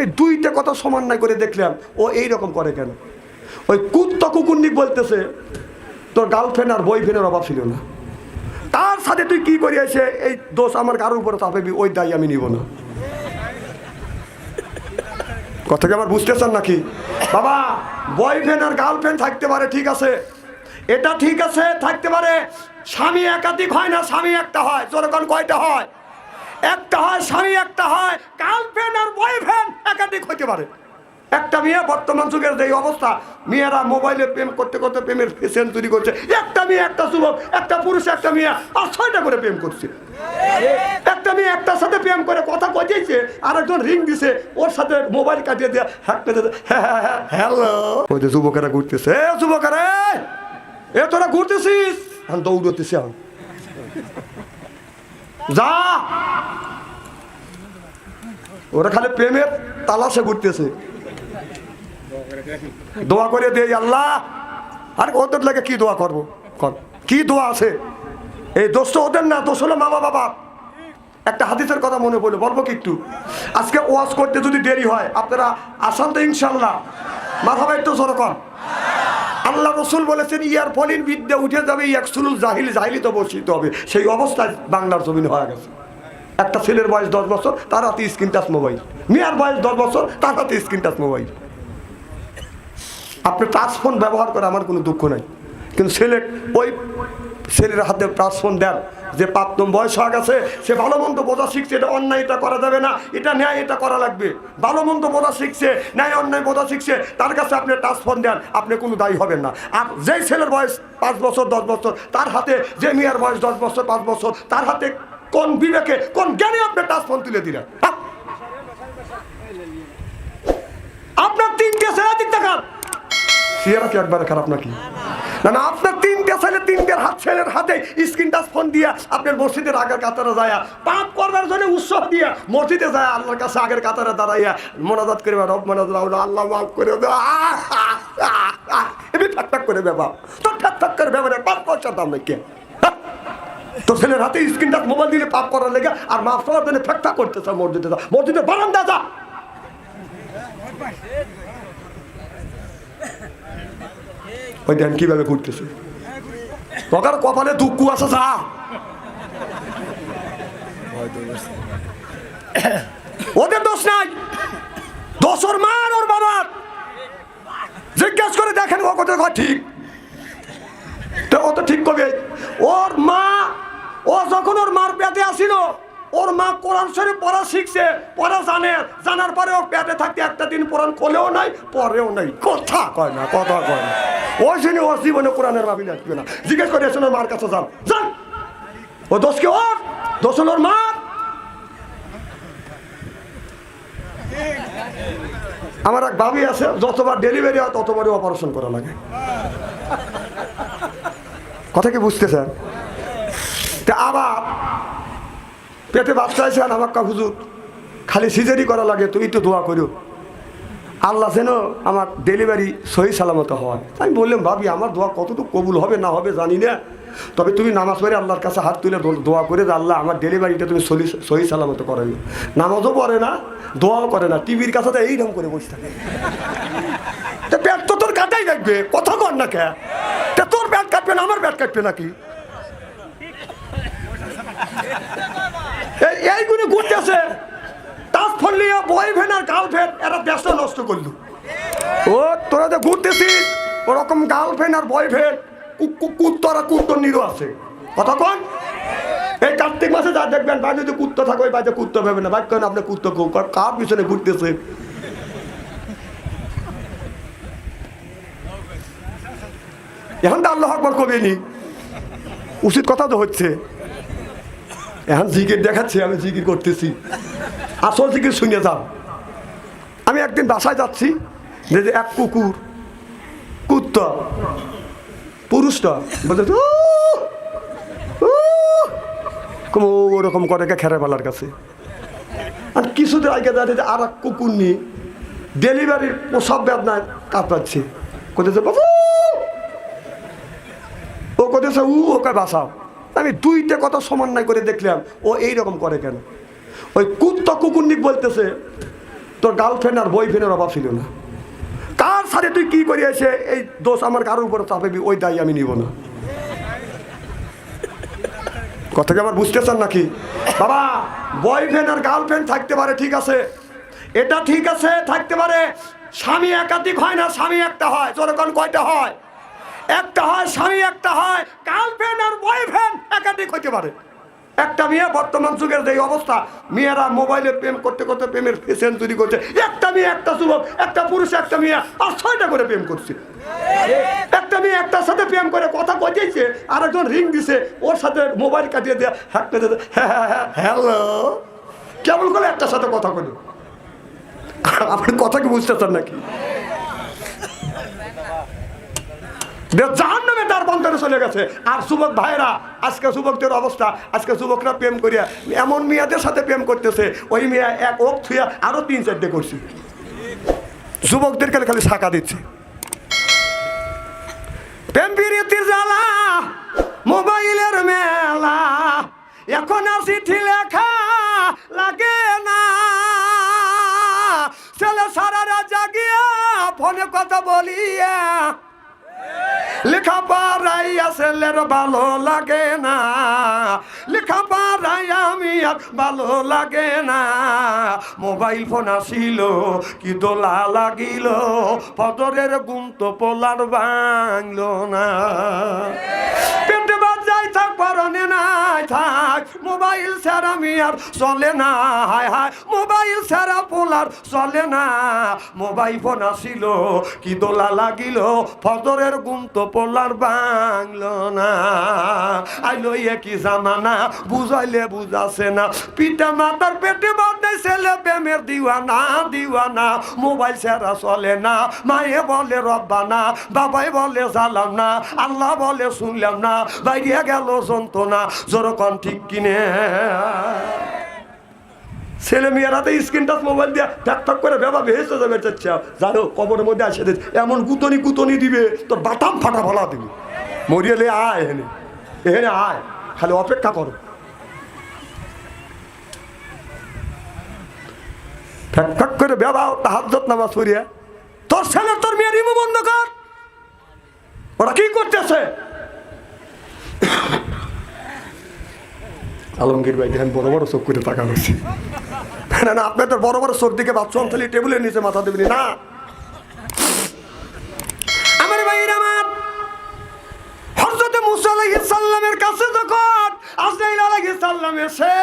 আমি দুইটা কথা সমন্বয় করে দেখলাম, ও এই রকম করে কেন? ওই কুত্তা কুকুরনিক বলতেছে, তোর গার্লফ্রেন্ড আর বয়ফ্রেন্ডের অভাব ছিল না। তার সাথে তুই কি করি এসে এই দোষ আমার কারোর উপরে চাপাবি, ওই দায় আমি নিব না। কথা কি আমার বুঝতেছেন নাকি? বাবা বয়ফ্রেন্ড আর গার্লফ্রেন্ড থাকতে পারে, ঠিক আছে। এটা ঠিক আছে, থাকতে পারে। স্বামী একাধিক হয় না, স্বামী একটা হয় যেরকম কয়টা হয়? একটা হয় স্বামী, একটা হয় গার্লফ্রেন্ড আর বয়ফ্রেন্ড একাধিক হইতে পারে। একটা মেয়ে বর্তমান যুগের যে অবস্থা, মেয়েরা মোবাইলে প্রেম করতে করতে প্রেমের সেঞ্চুরি করছে। একটা মেয়ে, একটা যুবক, একটা পুরুষ, একটা মেয়ে, আর ছয়টা করে প্রেম করছে। একটা মেয়ে একটার সাথে প্রেম করে কথা কইতেছে আর একজন রিং দিছে, ওর সাথে মোবাইল কাটিয়ে দিয়ে হ্যাক করে হ্যালো ওই যে যুবকেরা ঘুরতেছে। যুবকেরা, এ তোরা ঘুরতেছিস? দৌড়তেছি আমি যা! ওরা খালি প্রেমের তালাশে ঘুরতেছে। দোয়া করে দে আল্লাহ। আর ওদের লাগে কি দোয়া করব? কর। কি দোয়া আছে? এই দোষ ওদের না, দোষ হলো মামা বাবা। একটা হাদিসের কথা মনে পড়ল, বলব কি একটু? আজকে ওয়াজ করতে যদি দেরি হয়, আপনারা আসান তো ইনশাল্লাহ। মাথা ভাই তো সরকম আল্লাহ রসুল বলেছেন, ইয়ার ফলিন বিদ্যা উঠে যাবে এক সুলুল জাহিল, জাহিলি তো বসিত হবে। সেই অবস্থায় বাংলার জমিন হয়ে গেছে। একটা ছেলের বয়স দশ বছর, তার হাতে স্ক্রিন টাচ মোবাইল। মেয়ের বয়স দশ বছর, তার হাতে স্ক্রিন টাচ মোবাইল। আপনি টাচ ফোন ব্যবহার করে আমার কোনো দুঃখ নাই। কিন্তু ছেলে ওই ছেলের হাতে ফোন দেন যে প্রাপ্তম বয়স হয়ে গেছে, সে ভালো মন্দ বোঝা শিখছে, এটা অন্যায় এটা করা যাবে না, এটা ন্যায় এটা করা লাগবে। ভালো মন্দ বোঝা শিখছে, ন্যায় অন্যায় বোঝা শিখছে, তার কাছে আপনি টাচ ফোন দেন, আপনি কোনো দায়ী হবেন না। আর যেই ছেলের বয়স পাঁচ বছর, দশ বছর, তার হাতে যে মেয়ের বয়স দশ বছর, পাঁচ বছর, তার হাতে কোন বিবেকে, কোন জ্ঞানে আপনি টাচ ফোন তুলে দিলেন? হ্যাঁ? আপনার তিনটে ছেলে দিক দেখান সিয়ারা কি একবারে খারাপ নাকি? না না, আপনার তিনটে ছেলে তিনটের হাত ছেলের হাতে স্ক্রিন টাচ ফোন দিয়া আপনার মসজিদের আগের কাতারে যায়, পাপ করবার জন্য উৎসব দিয়া মসজিদে যায় আল্লাহর কাছে আগের কাতারে দাঁড়াইয়া মোনাজাত করে রব মোনাজাত আল্লাহ মাফ করে এমনি ঠাক ঠাক করে ব্যাপার তো ঠাক ঠাক করে ব্যাপারে পাপ করছে দাম? তো ছেলের হাতে স্ক্রিন টাচ মোবাইল দিলে পাপ করার লেগে আর মাফ করার জন্য ফ্যাক্টা করতেছে মসজিদে যা। মসজিদে বারান্দা যা। ওই দেন, কীভাবে ঘুরতেছে? তখন কপালে দুঃখ আছে, যা। ওদের দোষ নাই। দোষ ওর মা ওর বাবার। জিজ্ঞেস করে দেখেন ও কোথায় ঘর ঠিক। তো ও তো ঠিক কবে? ওর মা, ও যখন ওর মার পেটে আসিল, ওর মা কোরআন শরীফ পড়া শিখছে, পড়া জানে। জানার পরে ও পেটে থাকতে একটা দিন কোরআন খোলেও নাই পরেও নাই। কথা কয় না, কথা কয় না। ওই জন্য ওর জীবনে কোরআনের ভাবি লাগবে না। জিজ্ঞেস করে এসে মার কাছে যান যান। ও দোষ কি ওর? দোষ হলো ওর আমার এক ভাবি আছে, যতবার ডেলিভারি হয়, ততবারই অপারেশন করা লাগে। কথা কি বুঝতেছেন? তা আবার পেটে বাচ্চা আছে আর আমার হুজুর, খালি সিজারি করা লাগে তুই একটু দোয়া করো আল্লাহ যেন আমার ডেলিভারি সহি সালামত হয়। আমি বললাম, ভাবি, আমার দোয়া কতটুকু কবুল হবে না হবে জানি না। তবে তুমি নামাজ পড়ে আল্লাহর কাছে হাত তুলে দোয়া করে যে আল্লাহ আমার ডেলিভারিটা তুমি সহি সহি সালামত করাইও। নামাজও পড়ে না, দোয়াও করে না, টিভির কাছে তো এইরকম করে বসে থাকে। পেট তো তোর কাটাই লাগবে, কথা কর না কে? তোর ব্যাট কাটবে না, আমার ব্যাট কাটবে নাকি? এই- এইগুলো ঘুরতেছে। টাচ ফোন নিয়ে বয়ফ্রেন্ড আর গার্লফ্রেন্ড এরা দেশটা নষ্ট করল। ও, তোরা যে ঘুরতেছিস, ওরকম গার্লফ্রেন্ড আর বয়ফ্রেন্ড কুত্তরা কুত্তর নিরো আছে। কথা কন? এই কার্তিক মাসে যা দেখবেন বা যদি কুত্ত থাকে, ওই বাজে কুত্ত ভেবে না, ভাই কেন আপনি কুত্ত কার পিছনে ঘুরতেছে? এখন তো আল্লাহ আকবর কবেনি। উচিত কথা তো হচ্ছে। এখন জিকির দেখাচ্ছি, আমি জিকির করতেছি। আসল জিকির শুনে যাও। আমি একদিন বাসায় যাচ্ছি, যে এক কুকুর, কুত্তা, পুরুষটা বলতে কম ওরকম করে খেরাবেলার কাছে? আর কিছুদিন আগে দেখা যে আর এক কুকুর নিয়ে ডেলিভারির প্রসব বেদনায় কাঁপাচ্ছে কোথায় বাবু! ও কোথায় উ, ওকে বাসাও আমি দুইটা কথা সমন্বয় করে দেখলাম, ও এইরকম করে কেন? ওই কুত্তা কুকুরনিক বলতেছে, তোর গার্লফ্রেন্ড আর বয়ফ্রেন্ডের অভাব ছিল না। কার সাথে তুই কি করে এসে এই দোষ আমার কারোর উপরে চাপাবি, ওই দায়ী আমি নিব না। কথা কি আমার বুঝতেছেন নাকি? বাবা বয়ফ্রেন্ড আর গার্লফ্রেন্ড থাকতে পারে, ঠিক আছে। এটা ঠিক আছে, থাকতে পারে। স্বামী একাধিক হয় না, স্বামী একটা হয়। যখন কয়টা হয়? একটা হয়, স্বামী একটা হয়। গার্লফ্রেন্ড আর বয়ফ্রেন্ড একাধিক হইতে পারে। একটা মেয়ে বর্তমান যুগের যে অবস্থা, মেয়েরা মোবাইলে প্রেম করতে করতে প্রেমের সেঞ্চুরি করছে। একটা মেয়ে, একটা যুবক, একটা পুরুষ, একটা মেয়ে, আর ছয়টা করে প্রেম করছে। একটা মেয়ে একটার সাথে প্রেম করে কথা কইছে আর একজন রিং দিছে, ওর সাথে মোবাইল কাটিয়ে দিয়ে হ্যাকতে হ্যালো? কেমন করে একটার সাথে কথা বলি আপনি কথা কি বুঝতেছেন নাকি? জাহান নামে চলে গেছে। আর যুবক ভাইরা আজকে যুবকদের অবস্থা, আজকে যুবকরা প্রেম করিয়া, এমন মেয়েদের সাথে প্রেম করতেছে, ওই মেয়ে এক ওক থুয়া আরও তিন চারটে করছে। যুবকদের খালি শাখা দিচ্ছে। প্রেম প্রীতির জ্বালা, মোবাইলের মেলা, এখন আর চিঠি লেখা লাগে না। ছেলে সারারা জাগিয়া ফোনে কথা বলিয়া লেখা পাড়াইয়া ছেলের ভালো লাগে না। লেখা পাড়াই আমি আর ভালো লাগে না। মোবাইল ফোন আসিল, কি দোলা লাগিল পদরের গুম তো পোলার বাংলো না। নাই থাক, মোবাইল ছাড়া আমি আর চলে না। হায় হায়, মোবাইল ছাড়া পোলার চলে না। মোবাইল ফোন আসিল, কি দোলা লাগিল, ফজরের গুম তো পোলার বাংলো না। আইলো এ কি জামানা, বুঝাইলে বুঝাছে না। পিতা মাতার পেটে বাঁধে ছেলে প্রেমের দিওয়ানা দিওয়ানা। মোবাইল ছাড়া চলে না। মায়ে বলে, রব্বানা। বাবাই বলে জালাম না। আল্লাহ বলে, শুনলাম না। বাইরে গেল যন্ত্রণা। যেরকম ঠিক কিনে। ছেলে মেয়েরা তো স্ক্রিন টাচ মোবাইল দিয়ে ঠক ঠক করে ব্যবহার ভেসে যাবে জানো কবরের মধ্যে আসে এমন গুতনি গুতনি দিবে, তোর বাটাম ফাটা ভালা দিবে। মরিয়ালে আয় এখানে। এখানে আয়, খালি অপেক্ষা করো। ঠক করে ব্যবহার তাহাজ্জত নামাজ পড়িয়া, তোর ছেলে, তোর মেয়ের ইমু বন্ধ কর। ওরা কি করতেছে? আলমগীর ভাই, দেখেন বড় বড় চোখ করে টাকা হচ্ছে। না না আপনার তো বড় বড় চোখ দিকে বাচ্চা অঞ্চলি টেবিলের নিচে মাথা দেবেনি না আমার ভাইয়ের আমার হজরতে মুসা আলাইহিস সাল্লামের কাছে যখন আজরাইল আলাইহিস সাল্লাম এসে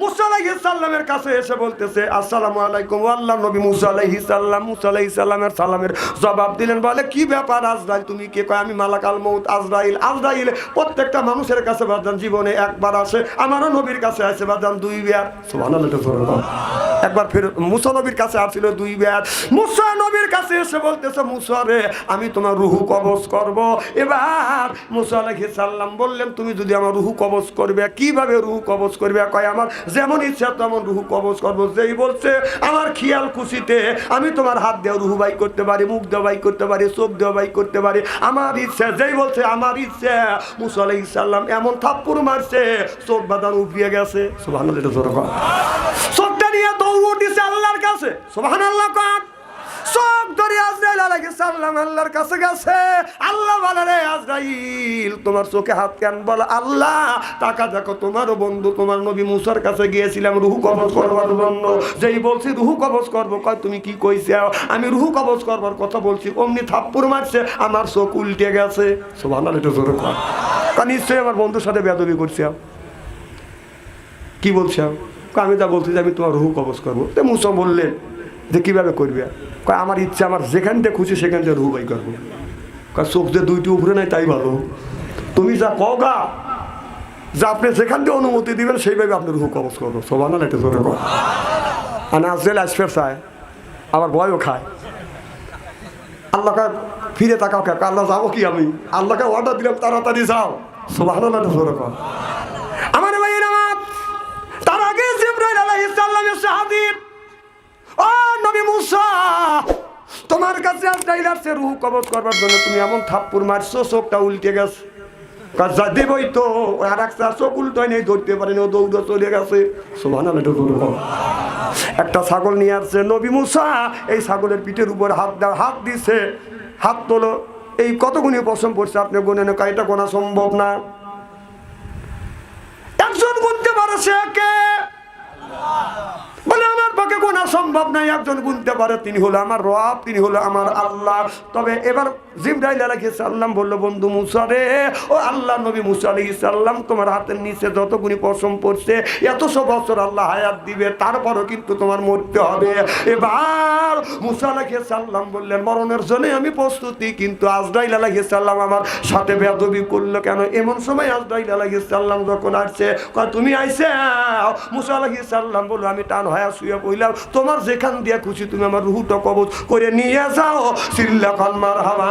মুসা সাল্লামের কাছে এসে বলতেছে, আসসালামু আলাইকুম আল্লাহ নবী মুসা সাল্লাম। মুসা সাল্লামের জবাব দিলেন, বলে, কি ব্যাপার আজরাইল, তুমি কে? কয়, আমি মালাকাল মৌত আজরাইল। আজরাইল প্রত্যেকটা মানুষের কাছে বাদান জীবনে একবার আসে, আমারও নবীর কাছে আসে বাদান দুই বার সুবহানাল্লাহ। একবার ফের মুসা নবীর কাছে আসছিল দুই বার মুসা নবীর কাছে এসে বলতেছে, মুসা রে, আমি তোমার রুহু কবজ করব। এবার মুসা আলাইহিস সাল্লাম বললেন, তুমি যদি আমার রুহু কবজ করবে, কীভাবে রুহু কবজ করবে? কয়, আমার যেমন ইচ্ছা তেমন রুহু কবজ করব। যেই বলছে, আমার খেয়াল খুশিতে আমি তোমার হাত দিয়ে রুহু বাই করতে পারি, মুখ দিয়ে বাই করতে পারি, চোখ দিয়ে বাই করতে পারি। আমার ইচ্ছা যেই বলছে, আমার ইচ্ছা মুসা আলাইহিস সাল্লাম এমন থাপ্পুর মারছে, চোখ বাদান উপড়িয়ে গেছে। জোরে চোখটা নিয়ে দৌড় দিছে আল্লাহর কাছে। কর চোখ ধরে আজরাইল আল্লাহর কাছে গেছে। আল্লাহ বলে আজরাইল, তোমার চোখে হাত কেন বল? আল্লাহ টাকা দেখো তোমারও বন্ধু, তোমার নবী মুসার কাছে গিয়েছিলাম, রুহু করবার জন্য। যেই বলছি, রুহু কয়, তুমি কি কইছো? আমি রুহু কবজ করবার কথা বলছি। অমনি থাপ্পড় মারছে, আমার চোখ উল্টে গেছে। এটা নিশ্চয়ই আমার বন্ধুর সাথে বেদবি করছি। কি বলছো আমি যা বলছি যে আমি তোমার রুহু কবজ করব। তো মুসা বললেন যে কীভাবে করবে? কয়, আমার ইচ্ছা, আমার যেখান থেকে খুশি সেখান থেকে রুহু বাই করব। কয়, চোখ যে দুইটি উপরে নাই, তাই ভালো। তুমি যা কগা যা আপনি যেখান থেকে অনুমতি দিবেন, সেইভাবে আপনি রুহু কবজ করব। সোভানা এটা জোরে আর নাজরেল আসফের চায়, আবার ভয়ও খায়। আল্লাহকে ফিরে তাকাও কে? আল্লাহ যাব কি আমি? আল্লাহকে অর্ডার দিলাম, তাড়াতাড়ি যাও। সোভানা এটা জোরে কর আমার ভাইয়ের আমার তার আগে জিব্রাইল আলাইহিস ও নবী মুসা, তোমার কাছে রুহ কবজ করবার জন্য। তুমি এমন থাপ্পুর মারছো, চোখটা উল্টে একটা ছাগল নিয়ে আসছে, নবী মুসা, এই ছাগলের পিঠের উপর হাত দেওয়া হাত দিছে। হাত তোলো। এই কতগুণি পশম পড়ছে, আপনি গুনে না এটা গোনা সম্ভব না। একজন গুনতে পারে সে সম্ভব নাই একজন গুনতে পারে, তিনি হলো আমার রব, তিনি হলো আমার আল্লাহ। তবে এবার জিব্রাইল আলাইহিস সাল্লাম বলল, বন্ধু মুসা রে, ও আল্লাহ নবী মুসা আলাইহিস সাল্লাম তোমার হাতের নিচে যতগুনি পশম পড়ছে এতশো বছর আল্লাহ হায়াত দিবে, তারপরও কিন্তু তোমার মরতে হবে। এবার মুসা আলাইহিস সাল্লাম বললেন, মরণের জন্য আমি প্রস্তুতি, কিন্তু আজরাইল আলাইহিস সাল্লাম আমার সাথে বেদবি করল কেন? এমন সময় আজরাইল আলাইহিস সাল্লাম যখন আসছে তুমি আইছে মুসা আলাইহিস সাল্লাম বলল, আমি টান হয়ে শুয়ে পড়লাম, তোমার যেখান দিয়ে খুশি তুমি আমার রুহুটা কবজ করে নিয়ে যাও। সিল্লা খান মার হাওয়া